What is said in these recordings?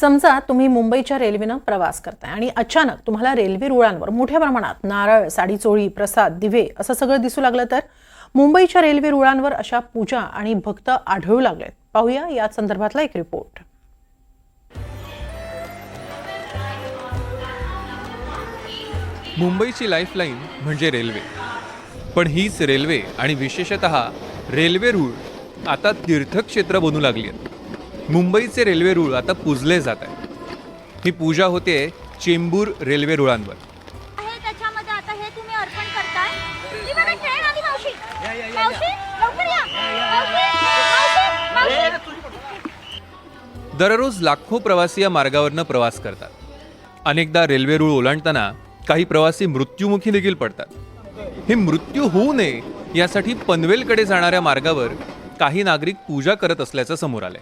समजा तुम्ही मुंबईच्या रेल्वेनं प्रवास करताय आणि अचानक तुम्हाला रेल्वे रुळांवर मोठ्या प्रमाणात नारळ साडीचोळी प्रसाद दिवे असं सगळं दिसू लागलं तर मुंबईच्या रेल्वे रुळांवर अशा पूजा आणि भक्त आढळू लागलेत. पाहूया या संदर्भातला एक रिपोर्ट. मुंबईची लाईफलाईन म्हणजे रेल्वे. पण हीच रेल्वे आणि विशेषत रेल्वे रूळ आता तीर्थक्षेत्र बनू लागली आहेत. मुंबईचे रेल्वे रूळ आता पूजले जात आहेत. ही पूजा होते चेंबूर रेल्वे रुळांवर. आहे हे दररोज लाखो प्रवासी या मार्गावरनं प्रवास करतात. अनेकदा रेल्वे रूळ ओलांडताना काही प्रवासी मृत्युमुखी देखील पडतात. हे मृत्यू होऊ नये यासाठी पनवेलकडे जाणाऱ्या मार्गावर काही नागरिक पूजा करत असल्याचं समोर आलंय.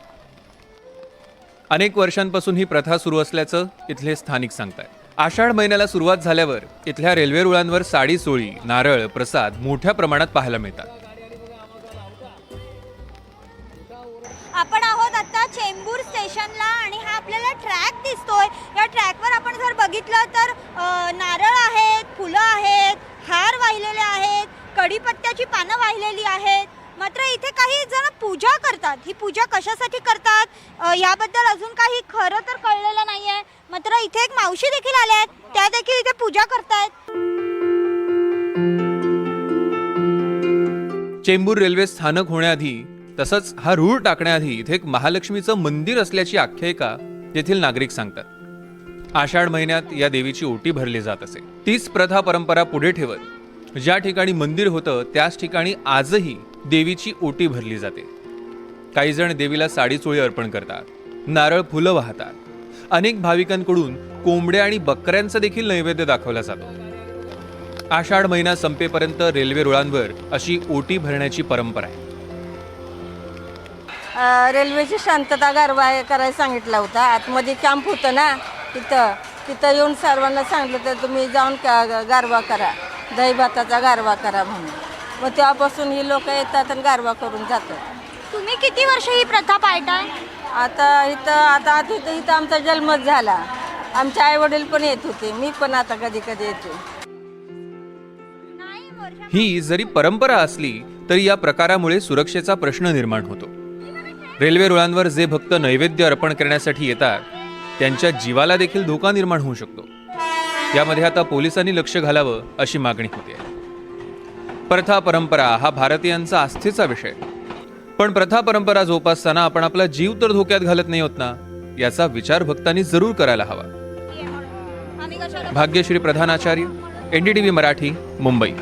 अनेक वर्षांपासून ही प्रथा सुरू असल्याचं इथले स्थानिक सांगतायत. आषाढ महिन्याला सुरुवात झाल्यावर इथल्या रेल्वे रुळांवर साडी सोळी नारळ प्रसाद मोठ्या प्रमाणात पाहायला मिळतात. आपण आहोत आता चेंबूर स्टेशनला आणि हा आपल्याला ट्रॅक दिसतोय. या ट्रॅकवर आपण जर बघितलं तर अ, नारळ आहेत फुलं आहेत हार वाहिलेले आहेत कढीपत्त्याची पानं वाहिलेली आहेत. मात्र इथे काही जण पूजा करतात. ही पूजा कशासाठी करतात? याबद्दल अजून काही खरं तर कळलेलं नाहीये. मात्र इथे एक मावशी देखील आल्या आहेत. त्या देखील इथे पूजा करतायत. चेंबूर रेल्वे स्थानक होण्याआधी तसंच हा रूळ टाकण्याआधी इथे एक महालक्ष्मीचं मंदिर असल्याची आख्यायिका येथील नागरिक सांगतात. आषाढ महिन्यात या देवीची ओटी भरली जात असे. तीच प्रथा परंपरा पुढे ठेवत ज्या ठिकाणी मंदिर होतं त्याच ठिकाणी आजही देवीची ओटी भरली जाते. काही जण देवीला साडी चोळी अर्पण करतात नारळ फुलं वाहतात. अनेक भाविकांकडून कोंबड्या आणि बकऱ्यांचा देखील नैवेद्य दाखवला जातो. आषाढ महिना संपेपर्यंत रेल्वे रुळांवर अशी ओटी भरण्याची परंपरा आहे. रेल्वेची शांतता गारवा करायला सांगितला होता. आतमध्ये कॅम्प होतं ना तिथं तिथं येऊन सर्वांना सांगितलं तर तुम्ही जाऊन का गारवा करा. दही भाताचा गारवा करा म्हणून. मग तेव्हापासून ही लोक येतात आणि गारवा करून जातात. तुम्ही किती वर्ष ही प्रथा पाळताय? आता इथं आता आता इथं इथं आमचा जन्मच झाला. आमचे आई वडील पण येत होते. मी पण आता कधी कधी येते. ही जरी परंपरा असली तरी या प्रकारामुळे सुरक्षेचा प्रश्न निर्माण होतो. रेल्वे रुळांवर जे भक्त नैवेद्य अर्पण करण्यासाठी येतात त्यांच्या जीवाला देखील धोका निर्माण होऊ शकतो. यामध्ये आता पोलिसांनी लक्ष घालावं अशी मागणी होते. प्रथा परंपरा हा भारतीयांचा आस्थेचा विषय. पण प्रथा परंपरा जोपासताना आपण आपला जीव तर धोक्यात घालत नाही होत ना? याचा विचार भक्तांनी जरूर करायला हवा. भाग्यश्री प्रधानाचार्य एनडीटीव्ही मराठी मुंबई.